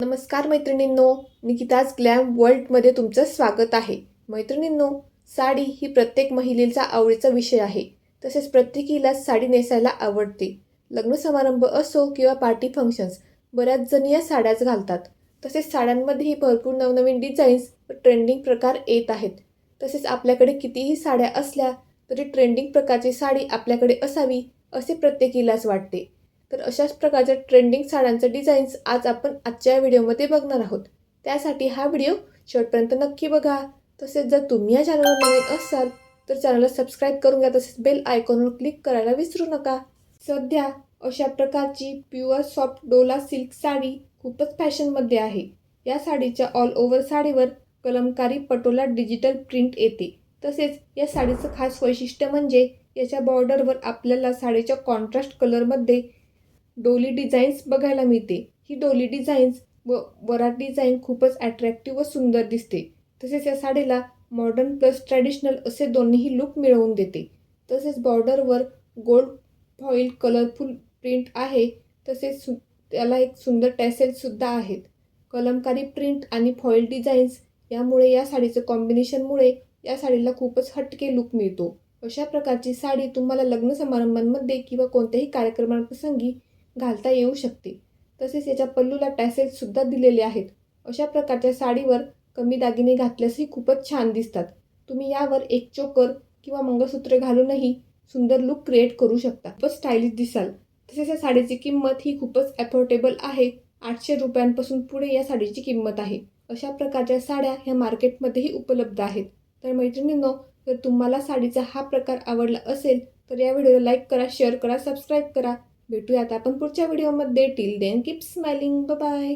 नमस्कार मैत्रिणींनो निकिताज ग्लॅम वर्ल्डमध्ये तुमचं स्वागत आहे. मैत्रिणींनो साडी ही प्रत्येक महिलेचा आवडीचा विषय आहे. तसेच प्रत्येकीला साडी नेसायला आवडते. लग्न समारंभ असो किंवा पार्टी फंक्शन्स बऱ्याच जणी या साड्याच घालतात. तसेच साड्यांमध्येही भरपूर नवनवीन डिझाईन्स व ट्रेंडिंग प्रकार येत आहेत. तसेच आपल्याकडे कितीही साड्या असल्या तरी ट्रेंडिंग प्रकारची साडी आपल्याकडे असावी असे प्रत्येकीलाच वाटते. तर अशाच प्रकारच्या ट्रेंडिंग साड्यांचं डिझाईन्स आज आपण आजच्या व्हिडिओमध्ये बघणार आहोत. त्यासाठी हा व्हिडिओ शेवटपर्यंत नक्की बघा. तसेच जर तुम्ही या चॅनलवर नवीन असाल तर चॅनलला सबस्क्राईब करून घ्या. तसेच बेल आयकॉनवर क्लिक करायला विसरू नका. सध्या अशा प्रकारची pure soft dola silk sari खूपच फॅशनमध्ये आहे. या साडीच्या ऑल ओव्हर साडीवर कलमकारी पटोला डिजिटल प्रिंट येते. तसेच या साडीचं खास वैशिष्ट्य म्हणजे याच्या बॉर्डरवर आपल्याला साडीच्या कॉन्ट्रास्ट कलरमध्ये डोली डिझाईन्स बघायला मिळते. ही डोली डिझाईन्स व वराट डिझाईन खूपच अट्रॅक्टिव्ह व सुंदर दिसते. तसेच या साडीला मॉडर्न प्लस ट्रॅडिशनल असे दोन्हीही लुक मिळवून देते. तसेच बॉर्डरवर गोल्ड फॉईल कलरफुल प्रिंट आहे. तसेच सु त्याला एक सुंदर टॅसेलसुद्धा आहेत. कलमकारी प्रिंट आणि फॉईल डिझाईन्स यामुळे या साडीचं कॉम्बिनेशनमुळे या साडीला खूपच हटके लुक मिळतो. अशा प्रकारची साडी तुम्हाला लग्न समारंभांमध्ये किंवा कोणत्याही कार्यक्रमाप्रसंगी घालता येऊ शकते. तसेच याच्या पल्लूला टॅसेल्ससुद्धा दिलेले आहेत. अशा प्रकारच्या साडीवर कमी दागिने घातल्यासही खूपच छान दिसतात. तुम्ही यावर एक चोकर किंवा मंगळसूत्र घालूनही सुंदर लुक क्रिएट करू शकता. खूपच स्टायलिश दिसाल. तसेच या साडीची किंमत ही खूपच अफोर्डेबल आहे. आठशे रुपयांपासून पुढे या साडीची किंमत आहे. अशा प्रकारच्या साड्या ह्या मार्केटमध्येही उपलब्ध आहेत. तर मैत्रिणींनो जर तुम्हाला साडीचा हा प्रकार आवडला असेल तर या व्हिडिओला लाईक करा शेअर करा सबस्क्राईब करा. भेटूयात आपण पुढच्या व्हिडिओमध्ये. Till then keep smiling bye